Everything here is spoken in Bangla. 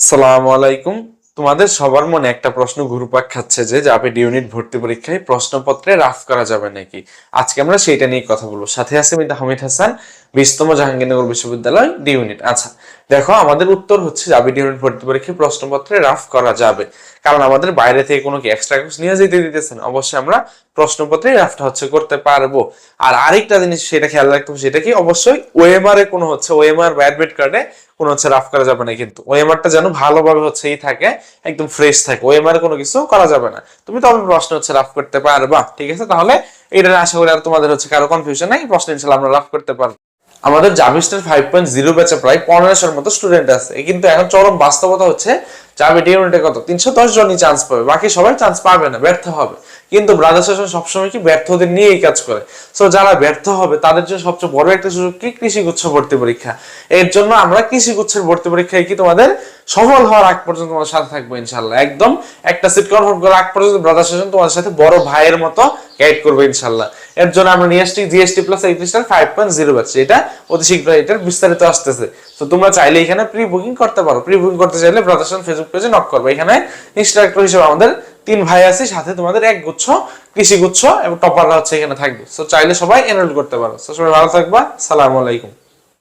সালামু আলাইকুম। তোমাদের সবার মনে একটা প্রশ্ন ঘুরপাক খাচ্ছে যে জাপিড ইউনিট ভর্তি পরীক্ষায় প্রশ্নপত্রে রাফ করা যাবে নাকি? আজকে আমরা সেইটা নিয়ে কথা বলব। সাথে আছে মিতা হামিদ হাসান, বিশতম জাহাঙ্গীরনগর বিশ্ববিদ্যালয় ডি ইউনিট আচ্ছা দেখো, আমাদের উত্তর হচ্ছে যাবে ইউনিট ভর্তি পরীক্ষায় প্রশ্নপত্রে রাফ করা যাবে। কারণ আমাদের বাইরে থেকে কোনো কি এক্সট্রা কোর্স নিয়ে যেতে দিতেছেন? অবশ্যই আমরা প্রশ্নপত্রে রাফটা হচ্ছে করতে পারব। আর আরেকটা জিনিস সেটা খেয়াল রাখতে হবে, সেটা কি? অবশ্যই ওএমআর এ কোনো হচ্ছে ওএমআর বা অ্যাডমিট কার্ডে কোনো হচ্ছে রাফ করা যাবে না কিন্তু। ওএমআরটা যেন ভালোভাবে হচ্ছে ই থাকে, একদম ফ্রেশ থাকে। ওএমআর কোনো কিছু করা যাবে না। তুমি তবে প্রশ্ন হচ্ছে রাফ করতে পারবা, ঠিক আছে? তাহলে এটা আশা করি আর তোমাদের হচ্ছে কারও কনফিউশন নাই। প্রশ্ন ইনশাল্লাহ আমরা রাফ করতে পারব। আমাদের জাভিস্টার ফাইভ পয়েন্ট জিরো ব্যাচে প্রায় পনেরোশোর মতো স্টুডেন্ট আছে। কিন্তু এখন চরম বাস্তবতা হচ্ছে। জাভি ইউনিটে কত? তিনশো দশ জনই চান্স পাবে। বাকি সবাই চান্স পাবে না, ব্যর্থ হবে। কিন্তু ব্রাদার সেশন সবসময় কি ব্যর্থদের নিয়েই কাজ করে। সো যারা ব্যর্থ হবে, তাদের জন্য সবচেয়ে বড় একটা সুযোগ কি? কৃষিগুচ্ছ ভর্তি পরীক্ষা। এর জন্য আমরা কৃষিগুচ্ছের ভর্তি পরীক্ষায় কি তোমাদের সফল হওয়ার আগ পর্যন্ত তোমাদের সাথে থাকব ইনশাল্লাহ একদম একটা সিট কনফার্ম করার আগ পর্যন্ত ব্রাদার সেশন তোমাদের সাথে বড় ভাইয়ের মতো গাইড করবে ইনশাল্লাহ এর জন্য আমরা নিয়ে আসছি জিএসটি প্লাস এইচএসটার ফাইভ পয়েন্ট জিরো ব্যাচ এটা অতি শীঘ্র এটার বিস্তারিত আসতেছে। তো তোমরা চাইলে এখানে প্রি বুকিং করতে পারো। প্রি বুকিং করতে চাইলে ব্রাদার্সন ফেসবুক পেজে নক করবে। এখানে ইনস্ট্রাক্টর হিসেবে আমাদের তিন ভাই আছে, সাথে তোমাদের এক গুচ্ছ, কৃষি গুচ্ছ এবং টপাররা হচ্ছে এখানে থাকবে। তো চাইলে সবাই এনরোল করতে পারো। সো সবাই ভালো থাকবা। সালাম আলাইকুম।